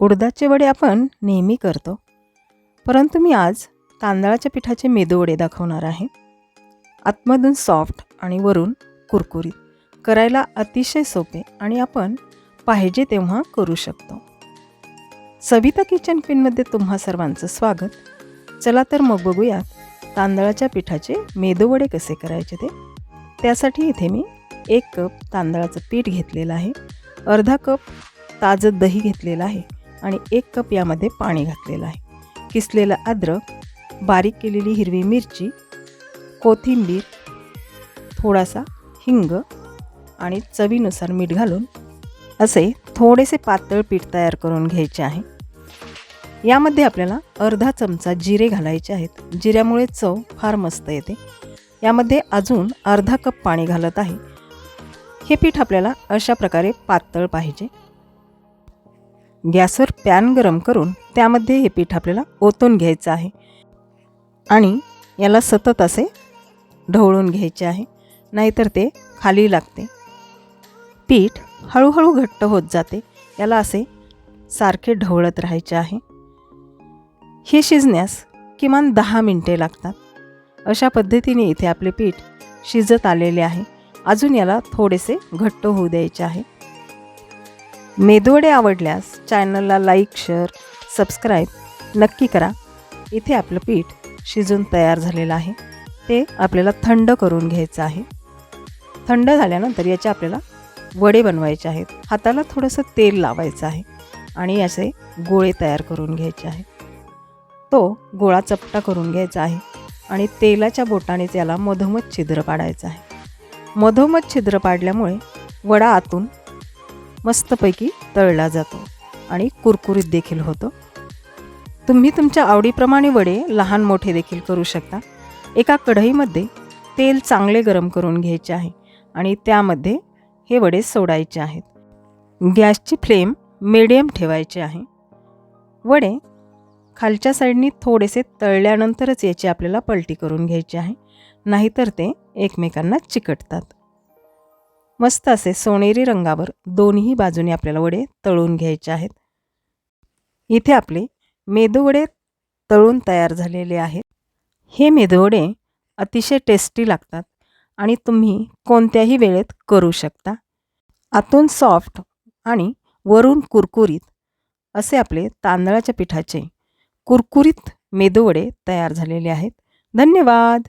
उडदाचे वडे आपण नेहमी करतो. परंतु मी आज तांदळाच्या पिठाचे मेदूवडे दाखवणार आहे. आतमधून सॉफ्ट आणि वरून कुरकुरीत. करायला अतिशय सोपे आणि आपण पाहिजे तेव्हा करू शकतो. सविता किचन पिनमध्ये तुम्हा सर्वांचं स्वागत. चला तर मग बघूयात तांदळाच्या पिठाचे मेदूवडे कसे करायचे ते. त्यासाठी इथे मी एक कप तांदळाचं पीठ घेतलेलं आहे. अर्धा कप ताजं दही घेतलेलं आहे. आणि एक कप यामध्ये पाणी घातलेलं आहे. किसलेलं अद्रक बारीक केलेली हिरवी मिरची कोथिंबीर थोडासा हिंग आणि चवीनुसार मीठ घालून असे थोडेसे पातळ पीठ तयार करून घ्यायचे आहे. यामध्ये आपल्याला अर्धा चमचा जिरे घालायचे आहेत. जिऱ्यामुळे चव फार मस्त येते. यामध्ये अजून अर्धा कप पाणी घालत आहे. हे पीठ आपल्याला अशा प्रकारे पातळ पाहिजे. गॅसवर पॅन गरम करून त्यामध्ये हे पीठ आपल्याला ओतून घ्यायचं आहे. आणि याला सतत असे ढवळून घ्यायचे आहे. नाहीतर ते खाली लागते. पीठ हळूहळू घट्ट होत जाते. याला असे सारखे ढवळत राहायचे आहे. हे शिजण्यास किमान दहा मिनटे लागतात. अशा पद्धतीने इथे आपले पीठ शिजत आलेले आहे. अजून याला थोडेसे घट्ट होऊ द्यायचे आहे. मेदवडे आवडल्यास चॅनलला लाईक शेअर सबस्क्राईब नक्की करा. इथे आपलं पीठ शिजून तयार झालेलं आहे. ते आपल्याला थंड करून घ्यायचं आहे. थंड झाल्यानंतर याचे आपल्याला वडे बनवायचे आहेत. हाताला थोडंसं तेल लावायचं आहे आणि असे गोळे तयार करून घ्यायचे आहे. तो गोळा चपटा करून घ्यायचा आहे आणि तेलाच्या बोटानेच याला मधोमध छिद्र पाडायचं आहे. मधोमध छिद्र पाडल्यामुळे वडा आतून मस्तपैकी तळला जातो आणि कुरकुरीत देखील होतो. तुम्ही तुमच्या आवडीप्रमाणे वडे लहान मोठे देखील करू शकता. एका कढईमध्ये तेल चांगले गरम करून घ्यायचे आहे आणि त्यामध्ये हे वडे सोडायचे आहेत. गॅसची फ्लेम मिडियम ठेवायची आहे. वडे खालच्या साईडनी थोडेसे तळल्यानंतरच याची आपल्याला पलटी करून घ्यायची आहे. नाहीतर ते एकमेकांना चिकटतात. मस्त असे सोनेरी रंगावर दोन्ही बाजूने आपल्याला वडे तळून घ्यायचे आहेत. इथे आपले मेदूवडे तळून तयार झालेले आहेत. हे मेदूवडे अतिशय टेस्टी लागतात आणि तुम्ही कोणत्याही वेळेत करू शकता. आतून सॉफ्ट आणि वरून कुरकुरीत असे आपले तांदळाच्या पिठाचे कुरकुरीत मेदूवडे तयार झालेले आहेत. धन्यवाद!